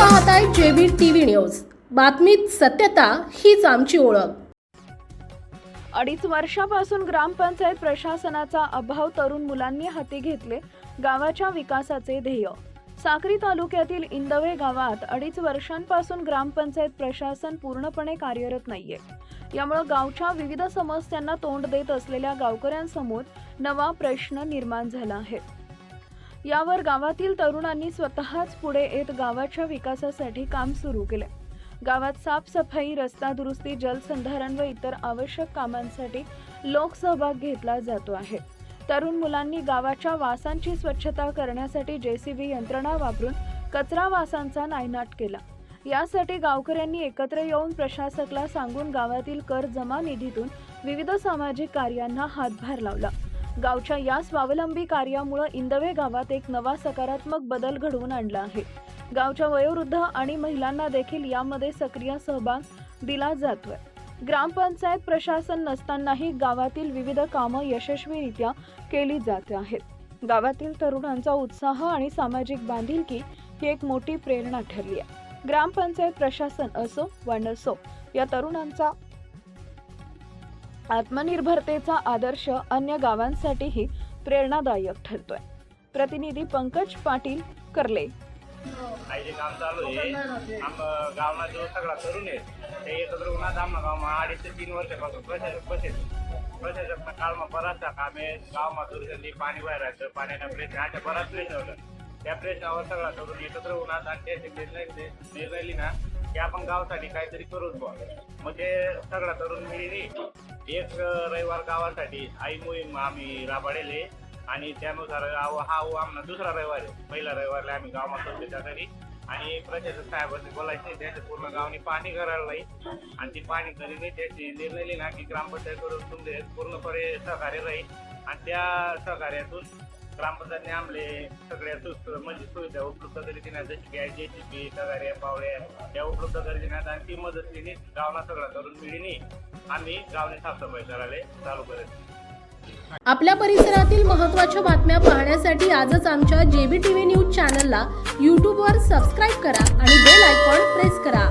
पाहताय आहे JB TV news. बातमीत सत्यता हीच आमची ओळख. अडीच वर्षापासून ग्रामपंचायत प्रशासनाचा अभाव तरुण मुलांनी हाती घेतले गावाच्या विकासाचे ध्येय. साक्री तालुक्यातील इंदवे गावात अडीच वर्षांपासून ग्रामपंचायत प्रशासन पूर्णपणे कार्यरत नाहीये. यामुळे गावच्या विविध समस्यांना तोंड देत असलेल्या गावकऱ्यांसमोर नवा प्रश्न निर्माण झाला आहे. यावर गावातील तरुणांनी स्वतःच पुढे येत गावाच्या विकासासाठी काम सुरू केले. गावात साफसफाई रस्ता दुरुस्ती जलसंधारण व इतर आवश्यक कामांसाठी लोकसहभाग घेतला जातो आहे. तरुण मुलांनी गावाच्या वासांची स्वच्छता करण्यासाठी जेसीबी यंत्रणा वापरून कचरा वासांचा नायनाट केला. यासाठी गावकऱ्यांनी एकत्र येऊन प्रशासकला सांगून गावातील कर जमा निधीतून विविध सामाजिक कार्यांना हातभार लावला. गावच्या या स्वावलंबी कार्यामुळे इंदवे गावात एक नवा सकारात्मक बदल घडवून आणला आहे. गावच्या वयोवृद्ध आणि महिलांना देखील यामध्ये सक्रिय सहभाग दिला जातोय. ग्रामपंचायत प्रशासन नसतानाही गावातील विविध कामं यशस्वीरित्या केली जात आहेत. गावातील तरुणांचा उत्साह आणि सामाजिक बांधिलकी ही एक मोठी प्रेरणा ठरली आहे. ग्रामपंचायत प्रशासन असो वा नसो या तरुणांचा आत्मनिर्भरतेचा आदर्श अन्य गावांसाठीही प्रेरणादायक ठरतोय. प्रतिनिधी पंकज पाटील करले. जे काम चालू आहे आम गावना जो सगळा तरुण आहे ते एकत्र उन्हात आमना गावमा अडीच ते तीन वर्षापासून प्रशासक बसेल प्रशासकना काळमा बराचसा कामे गावमा दुर्गंधी पाणी बाहेर पाण्याचा प्रश्न अशा बराच प्रश्न होतं. त्या प्रश्नावर सगळा तरुण एकत्र उन्हात आणि त्याचे निर्णय निर्णय लिहिना की आपण गावासाठी काहीतरी करूच बघ मग ते सगळा तरुण मिळेल. एक रविवार गावासाठी आई मोहीम आम्ही राबवलेले आणि त्यानुसार गाव हा आमना दुसरा रविवार आहे. पहिला रविवारला आम्ही गावात त्यासाठी आणि प्रशासक साहेबांनी बोलायचे त्याच्या पूर्ण गावाने पाणी करायला नाही आणि ती पाणी करीने त्याची निर्णय लिहिला की ग्रामपंचायतकडून तुमचे पूर्णपणे सहकार्य राहील. आणि त्या सहकार्यातून ग्रामपंचायतने आमले सगळ्या म्हणजे सुविधा उपलब्ध करी देण्यात जशी की जे सी पी सगाऱ्या पावड्या त्या उपलब्ध करी देण्यात आणि ती मदतीने गावना सगळा करून मिळीने. आम्ही गावने साफसफाई करायला चालू करत आपल्या परिसरातील महत्त्वाच्या बातम्या पाहण्यासाठी आजच आमच्या जेबी टीव्ही न्यूज चॅनलला यूट्यूबवर सबस्क्राईब करा आणि बेल आयकॉन प्रेस करा.